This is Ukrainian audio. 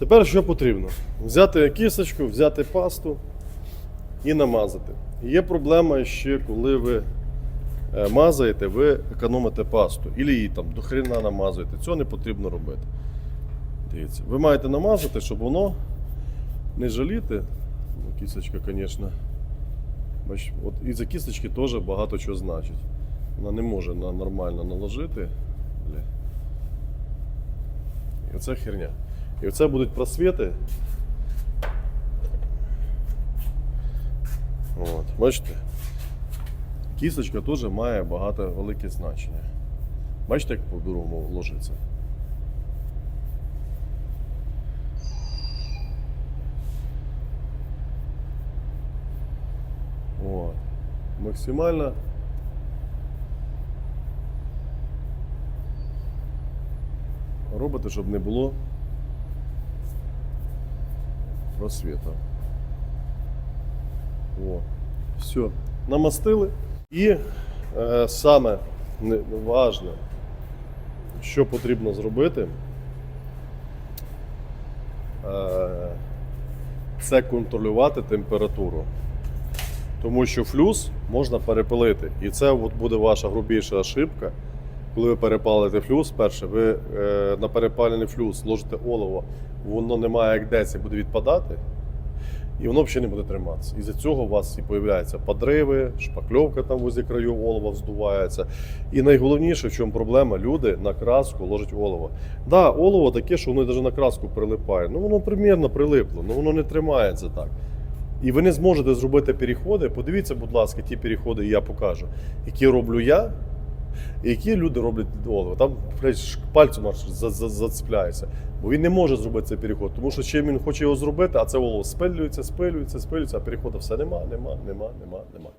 Тепер що потрібно? Взяти кісточку, взяти пасту і намазати. Є проблема ще, коли ви е, мазаєте, ви економите пасту. Ілі її там до хрена намазуєте. Цього не потрібно робити. Дивіться, ви маєте намазати, щоб воно не жаліти. Ну, кісточка, звісно. От і за кісточки теж багато чого значить. Вона не може нормально наложити. І оце херня. І оце будуть просвіти. От, бачите? Кісточка теж має багато велике значення. Бачите, як по-другому ложиться? От. Максимально робите, щоб не було просвіта. О. Все. Намастили. І е, саме важне, що потрібно зробити, е, це контролювати температуру. Тому що флюс можна перепилити. І це от буде ваша грубіша ошибка. Коли ви перепалите флюс, перше, ви е, на перепалений флюс ложите олово, воно не має як деться, буде відпадати, і воно взагалі не буде триматися. І за цього у вас і появляються подриви, шпакльовка там возле краю олова вздувається. І найголовніше, в чому проблема, люди на краску ложать олово. Да, олово таке, що воно навіть на краску прилипає. Ну воно примірно прилипло, ну воно не тримається так. І ви не зможете зробити переходи. Подивіться, будь ласка, ті переходи я покажу, які роблю я, і які люди роблять олово. Там пальцем аж за- за- зацепляється. Бо він не може зробити цей переход, тому що чим він хоче його зробити, а це олово спилюється, спилюється, спилюється, а переходу все нема, нема, нема, нема, нема.